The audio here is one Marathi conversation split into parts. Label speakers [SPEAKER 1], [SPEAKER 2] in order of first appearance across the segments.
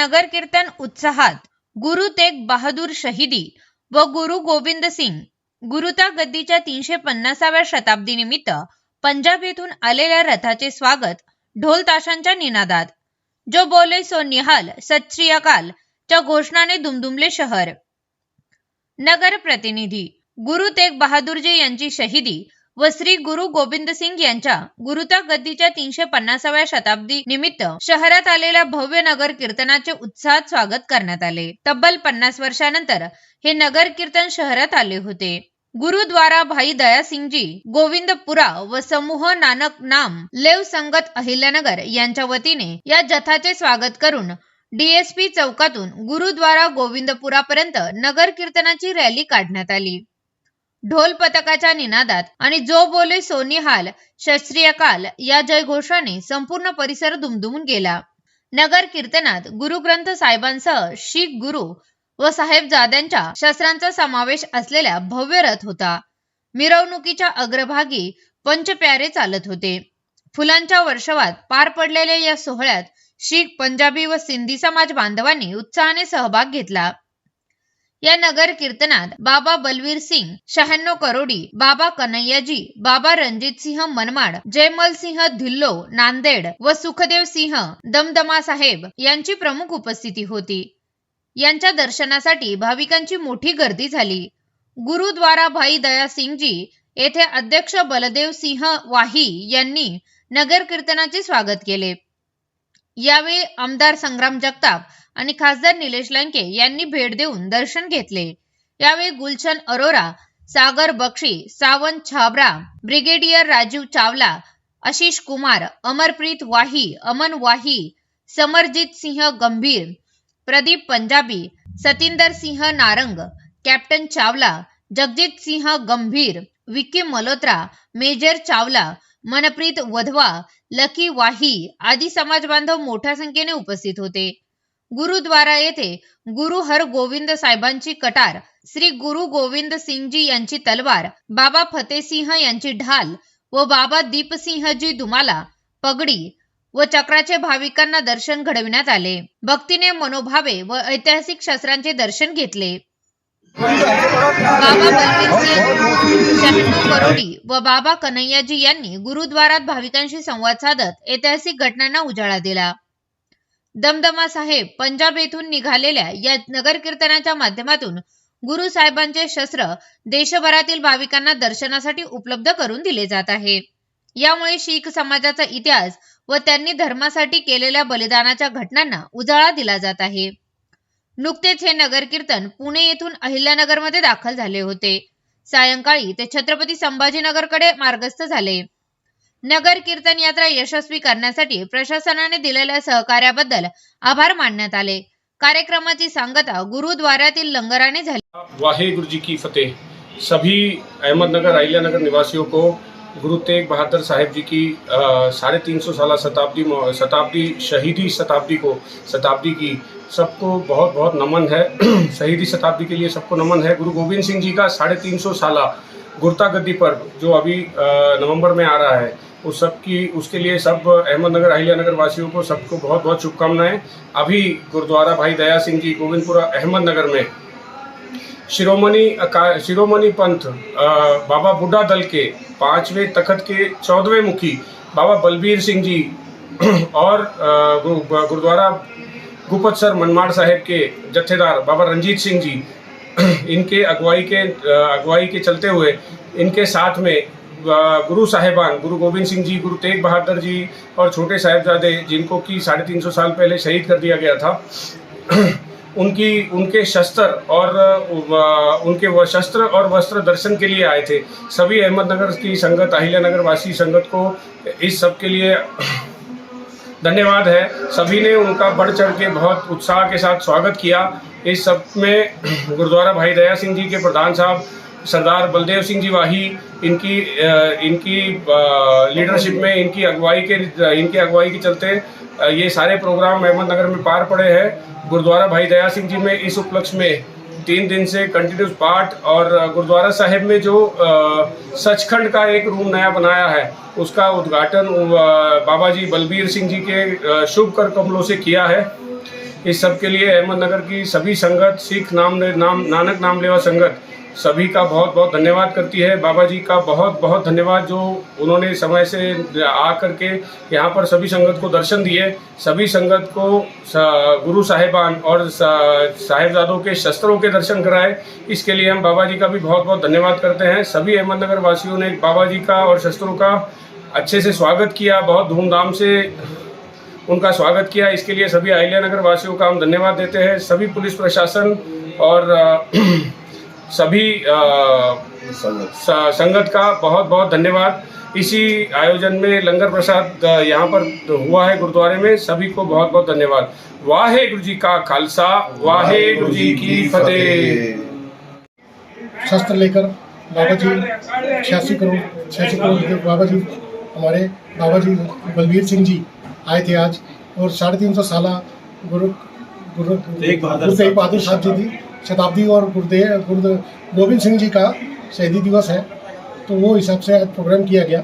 [SPEAKER 1] नगर कीर्तन उत्साहात गुरु तेग बहादूर शहीदी व गुरु गोविंद सिंग. गुरुता गद्दीच्या तीनशे पन्नासाव्या शताब्दी निमित्त पंजाब येथून आलेल्या रथाचे स्वागत ढोल ताशांच्या निनादात. जो बोले सो निहाल सत अकाल च्या घोषणाने दुमदुमले शहर. नगर प्रतिनिधी गुरु तेग बहादूरजी यांची शहीदी व श्री गुरु गोविंद सिंग यांच्या गुरुता गद्दीच्या तीनशे पन्नासाव्या शताब्दी निमित्त शहरात आलेल्या भव्य नगर कीर्तनाचे उत्साहात स्वागत करण्यात आले. तब्बल पन्नास वर्षानंतर हे नगर कीर्तन शहरात आले होते. गुरुद्वारा भाई दया सिंगजी गोविंदपुरा व समूह नानक नाम लेव संगत अहिल्यानगर यांच्या वतीने या जथाचे स्वागत करून डीएसपी चौकातून गुरुद्वारा गोविंदपुरापर्यंत नगर कीर्तनाची रॅली काढण्यात आली. ढोल पथकाच्या निनादात. आणि जो बोले सोनिहाल शास्त्रीय काल या जयघोषाने संपूर्ण परिसर दुमदुमून गेला. नगर कीर्तनात गुरुग्रंथ साहेबांसह शीख गुरु व साहेबजाद्यांच्या शस्त्रांचा समावेश असलेला भव्य रथ होता. मिरवणुकीच्या अग्रभागी पंचप्यारे चालत होते. फुलांच्या वर्षवात पार पडलेल्या या सोहळ्यात शीख पंजाबी व सिंधी समाज बांधवांनी उत्साहाने सहभाग घेतला. या नगर कीर्तनात बाबा बलवीर सिंग शहाण्णव करोडी बाबा कन्हैयाजी बाबा रणजित सिंह मनमाड जयमल सिंह धिल्लो नांदेड व सुखदेव सिंह दमदमा साहेब यांची प्रमुख उपस्थिती होती. यांच्या दर्शनासाठी भाविकांची मोठी गर्दी झाली. गुरुद्वारा भाई दया सिंगजी येथे अध्यक्ष बलदेव सिंह वाही यांनी नगर कीर्तनाचे स्वागत केले. यावेळी आमदार संग्राम जगताप आणि खासदार निलेश लंके यांनी भेट देऊन दर्शन घेतले. यावेळी Gulshan Arora Sagar Bakshi Sawant Chhabra brigadier Rajiv Chawla Ashish Kumar Amarpreet Wahi Aman Wahi Samarjit Singh Gambhir Pradeep Punjabi Satinder Singh Narang captain Chawla Jagjit Singh Gambhir Vicky Malhotra major Chawla Manpreet Wadhwa Lucky Wahi आदी समाज बांधव मोठ्या संख्येने उपस्थित होते. गुरुद्वारा येथे गुरु हर गोविंद साहेबांची कटार श्री गुरु गोविंद सिंगजी यांची तलवार बाबा फतेसिंह यांची ढाल व बाबा दीपसिंहजी दुमाला पगडी व चक्राचे भाविकांना दर्शन घडविण्यात आले. भक्तीने मनोभावे व ऐतिहासिक शस्त्रांचे दर्शन घेतले. बाबा बलवीर करोडी व बाबा कन्हैयाजी यांनी गुरुद्वारात भाविकांशी संवाद साधत ऐतिहासिक घटनांना उजाळा दिला. दमदमा साहेब पंजाब येथून निघालेल्या या नगर कीर्तनाच्या माध्यमातून गुरु साहेबांचे शस्त्र देशभरातील भाविकांना दर्शनासाठी उपलब्ध करून दिले जात आहे. यामुळे शीख समाजाचा इतिहास व त्यांनी धर्मासाठी केलेल्या बलिदानाच्या घटनांना उजाळा दिला जात आहे. नुकतेच हे नगर कीर्तन पुणे येथून अहिल्यानगरमध्ये दाखल झाले होते. सायंकाळी ते छत्रपती संभाजीनगरकडे मार्गस्थ झाले. नगर कीर्तन यात्रा यशस्वी करण्यासाठी प्रशासनाने दिलेल्या सहकार्याबद्दल आभार मानण्यात आले. कार्यक्रमाची सांगता गुरुद्वारातील लंगराने झाली.
[SPEAKER 2] वाहेगुरु जी की फतेह. सभी अहमदनगर अहिल्या नगर निवासियों को गुरु तेग बहादुर साहेब जी की साढ़े तीन सौ साल शताब्दी शताब्दी शहीदी शताब्दी को शताब्दी की सबको बहुत बहुत नमन है। शहीदी शताब्दी के लिए सबको नमन है। गुरु गोविंद सिंह जी का साढ़े तीन सौ साल गुरता गद्दी पर्व जो अभी नवंबर में आ रहा है। उस सब की उसके लिए सब अहमदनगर अहिल्यानगर वासियों को सबको बहुत बहुत शुभकामनाएँ। अभी गुरुद्वारा भाई दया सिंह जी, गोविंदपुरा, अहमदनगर में शिरोमणि शिरोमणि पंथ बाबा बुड्ढा दल के पाँचवें तखत के चौदहवें मुखी बाबा बलबीर सिंह जी और गुरुद्वारा गुपत सर मनमाड़ साहेब के जत्थेदार बाबा रंजीत सिंह जी इनके अगुवाई के अगुवाई के चलते हुए इनके साथ में गुरु साहेबान, गुरु गोविंद सिंह जी, गुरु तेग बहादुर जी और छोटे साहेबजादे जिनको कि साढ़े तीन सौ साल पहले शहीद कर दिया गया था, उनकी, उनके शस्त्र और उनके शस्त्र और वस्त्र दर्शन के लिए आए थे। सभी अहमदनगर की संगत अहिल्यानगर वासी संगत को इस सब के लिए धन्यवाद है। सभी ने उनका बढ़ चढ़ के बहुत उत्साह के साथ स्वागत किया। इस सब में गुरुद्वारा भाई दया सिंह जी के प्रधान साहब सरदार बलदेव सिंह जी वाही, इनकी इनकी लीडरशिप में इनकी अगुवाई के, इनकी अगुवाई के चलते ये सारे प्रोग्राम अहमदनगर में पार पड़े हैं। गुरुद्वारा भाई दया सिंह जी में इस उपलक्ष्य में तीन दिन से कंटिन्यूस पाठ और गुरुद्वारा साहिब में जो सचखंड का एक रूम नया बनाया है, उसका उद्घाटन बाबा जी बलबीर सिंह जी के शुभ कर कमलों से किया है। इस सब के लिए अहमदनगर की सभी संगत, सिख नाम नाम, नानक नाम लेवा संगत सभी का बहुत बहुत धन्यवाद करती है। बाबा जी का बहुत बहुत धन्यवाद जो उन्होंने समय से आ करके यहाँ पर सभी संगत को दर्शन दिए। सभी संगत को गुरु साहिबान और साहेबजादों के शस्त्रों के दर्शन कराए। इसके लिए हम बाबा जी का भी बहुत बहुत धन्यवाद करते हैं। सभी अहमदनगर वासियों ने बाबा जी का और शस्त्रों का अच्छे से स्वागत किया, बहुत धूमधाम से उनका स्वागत किया। इसके लिए सभी अहिल्या नगर वासियों का हम धन्यवाद देते हैं। सभी पुलिस प्रशासन और सभी संगत। का बहुत बहुत धन्यवाद। इसी आयोजन में लंगर प्रसाद यहाँ पर हुआ है गुरुद्वारे में सभी को बहुत बहुत धन्यवाद। वाहे गुरु जी का खालसा वाहे गुरु जी की फतेह।
[SPEAKER 3] शस्त्र लेकर बाबा जी छियासी करोड़ छियासी करोड़ बाबा जी हमारे बाबा जी बलबीर सिंह जी आए थे आज और साढ़े तीन सौ साल गुरु गुरु
[SPEAKER 4] तेग बहादुर
[SPEAKER 3] गुरु साहब। जी की शताब्दी और गुरुदेव गुरु गोविंद सिंह जी का शहीदी दिवस है। तो वो हिसाब से आज प्रोग्राम किया गया।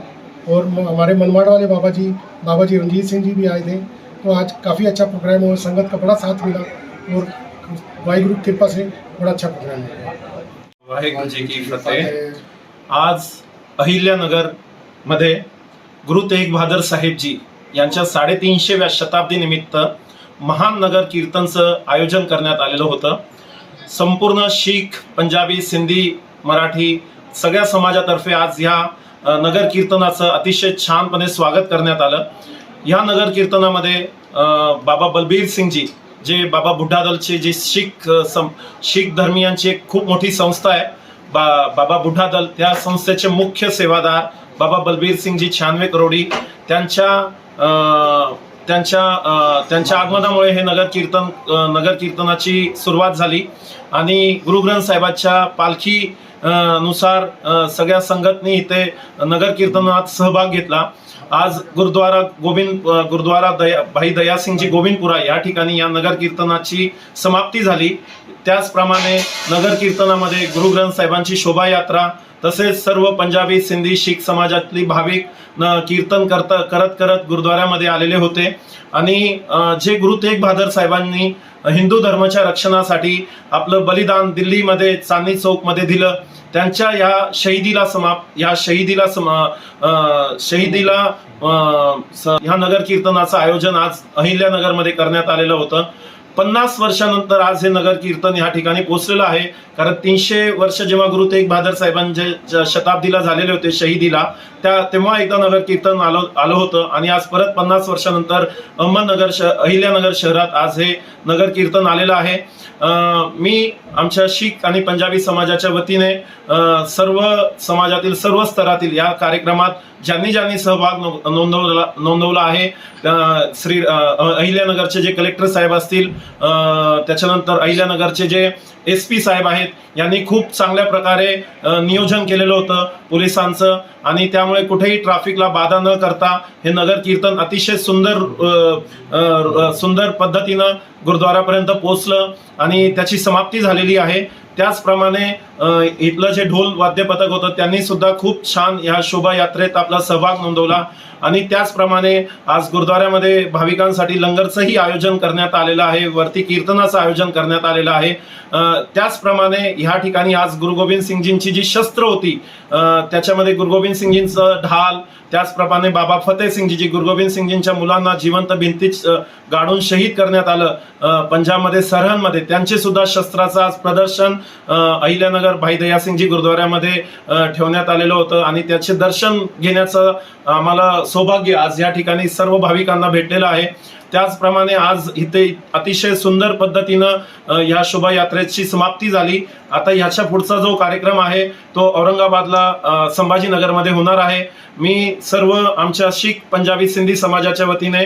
[SPEAKER 3] और हमारे मनमाड़ वाले बाबा जी बाबा जी रंजीत सिंह जी भी आए थे। तो आज काफ़ी अच्छा प्रोग्राम और संगत का बड़ा साथ मिला। और वाहिगुरु की कृपा से बड़ा अच्छा प्रोग्राम हुआ
[SPEAKER 4] वाहेगुरु जी की फतेह। आज अहिल्यानगरमध्ये गुरु तेग बहादर साहेबजी यांच्या साडेतीनशेव्या शताब्दी निमित्त महान नगर कीर्तनचं आयोजन करण्यात आलेलं होतं. संपूर्ण शीख पंजाबी सिंधी मराठी सगळ्या समाजातर्फे आज ह्या नगर कीर्तनाचं अतिशय छानपणे स्वागत करण्यात आलं. ह्या नगर कीर्तनामध्ये बाबा बलबीर सिंगजी जे बाबा बुड्ढादलचे जे शीख सम शीख धर्मियांची एक खूप मोठी संस्था आहे. बा बाबा बुड्ढादल त्या संस्थेचे मुख्य सेवादार बाबा बलबीर सिंगजी छानवे करोडी त्यांच्या त्यांच्या त्यांच्या आगमनामुळे हे नगर कीर्तन नगर कीर्तनाची सुरुवात झाली. आणि गुरुग्रंथ साहेबांच्या पालखी नुसार सगळ्या संघटनी इथे नगर कीर्तनात सहभाग घेतला. आज गुरुद्वारा गोविंद गुरुद्वारा दया भाई दयासिंगजी गोविंदपुरा या ठिकाणी या नगर कीर्तनाची समाप्ती झाली. त्याचप्रमाणे नगर कीर्तनामध्ये गुरुग्रंथ साहेबांची शोभायात्रा तसेच सर्व पंजाबी सिंधी शीख समाजातली भाविक न कीर्तन करत करत करत गुरुद्वाऱ्यामध्ये आलेले होते. आणि जे गुरु तेग बहादर साहेबांनी हिंदू धर्माच्या रक्षणासाठी आपलं बलिदान दिल्लीमध्ये चांदणी चौकमध्ये दिलं. त्यांच्या या शहीदीला समाप या शहीदीला समा शहीदीला ह्या नगर कीर्तनाचं आयोजन आज अहिल्यानगरमध्ये करण्यात आलेलं होतं. पन्नास वर्षानंतर आज हे नगर कीर्तन या ठिकाणी पोहोचलेलं आहे. कारण तीनशे वर्ष जेव्हा गुरु तेग बहादर साहेबांचे ज- शताब्दीला झालेले होते शहीदीला त्या तेव्हा एकदा नगर कीर्तन आलं आलं होतं. आणि आज परत पन्नास वर्षानंतर अहमदनगर श अहिल्यानगर शहरात आज हे नगर कीर्तन आलेलं आहे. मी आमच्या शीख आणि पंजाबी समाजाच्या वतीने सर्व समाजातील सर्व स्तरातील या कार्यक्रमात ज्यांनी ज्यांनी सहभाग नोंदवला नोंदवला आहे श्री अहिल्यानगरचे जे कलेक्टर साहेब असतील त्याच्यानंतर अहिल्यानगरचे जे एस पी साहेब आहेत यांनी खूप चांगल्या प्रकारे नियोजन केलेलं होतं पोलिसांचं आणि त्यामुळे कुठेही ट्रॅफिकला बाधा न करता हे नगर कीर्तन अतिशय सुंदर सुंदर पद्धतीनं गुरुद्वारापर्यंत पोहोचलं आणि त्याची समाप्ती झालेली आहे. त्याचप्रमाणे इथलं जे ढोल वाद्य पथक होतं त्यांनी सुद्धा खूप छान या शोभायात्रेत आपला सहभाग नोंदवला. आणि त्याचप्रमाणे आज गुरुद्वाऱ्यामध्ये भाविकांसाठी लंगरचंही आयोजन करण्यात आलेलं आहे वरती कीर्तनाचं आयोजन करण्यात आलेलं आहे. त्याचप्रमाणे ह्या ठिकाणी आज गुरु गोविंद सिंगजींची जी शस्त्र होती त्याच्यामध्ये गुरुगोविंद सिंगजींचं ढाल त्याचप्रमाणे बाबा फतेह सिंगजी जी गुरुगोविंद सिंगजींच्या मुलांना जिवंत भिंतीत गाडून शहीद करण्यात आलं पंजाबमध्ये सरहनमध्ये त्यांचे सुद्धा शस्त्राचं आज प्रदर्शन अहिल्यानगर भाई दयासिंगजी गुरुद्वाऱ्यामध्ये ठेवण्यात आलेलं होतं. आणि त्याचे दर्शन घेण्याचं आम्हाला सौभाग्य आज या ठिकाणी सर्व भाविकांना भेटलेलं आहे. त्याचप्रमाणे आज इथे अतिशय सुंदर पद्धतीनं या शोभायात्रेची समाप्ती झाली. आता ह्याच्या पुढचा जो कार्यक्रम आहे तो औरंगाबादला संभाजीनगरमध्ये होणार आहे. मी सर्व आमच्या शीख पंजाबी सिंधी समाजाच्या वतीने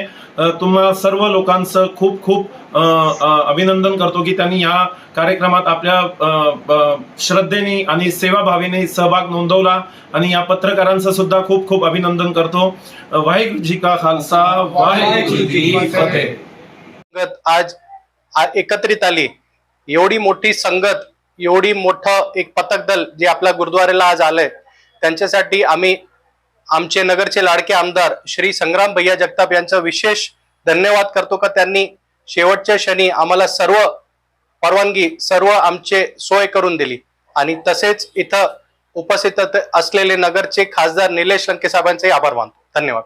[SPEAKER 4] तुम्हा सर्व लोकांचं खूप खूप अभिनंदन करतो की त्यांनी या कार्यक्रमात आपल्या श्रद्धेने आणि सेवाभावीने सहभाग नोंदवला आणि या पत्रकारांचं सुद्धा खूप खूप अभिनंदन करतो. वाहेगुरु जी का खालसा? वाहेगुरु जी फतेह.
[SPEAKER 5] आज एकत्रित आली. एवढी मोठी संगत एवढी मोठं एक पथक दल जे आपल्या गुरुद्वारेला आज आलंय त्यांच्यासाठी आम्ही आमचे नगरचे लाडके आमदार श्री संग्राम भैया जगताप यांचा विशेष धन्यवाद करतो का? त्यांनी शेवटच्या क्षणी आम्हाला सर्व परवानगी सर्व आमचे सोय करून दिली. आणि तसेच इथं उपस्थित असलेले नगरचे खासदार निलेश लंके साहेबांचे आभार मानतो. धन्यवाद.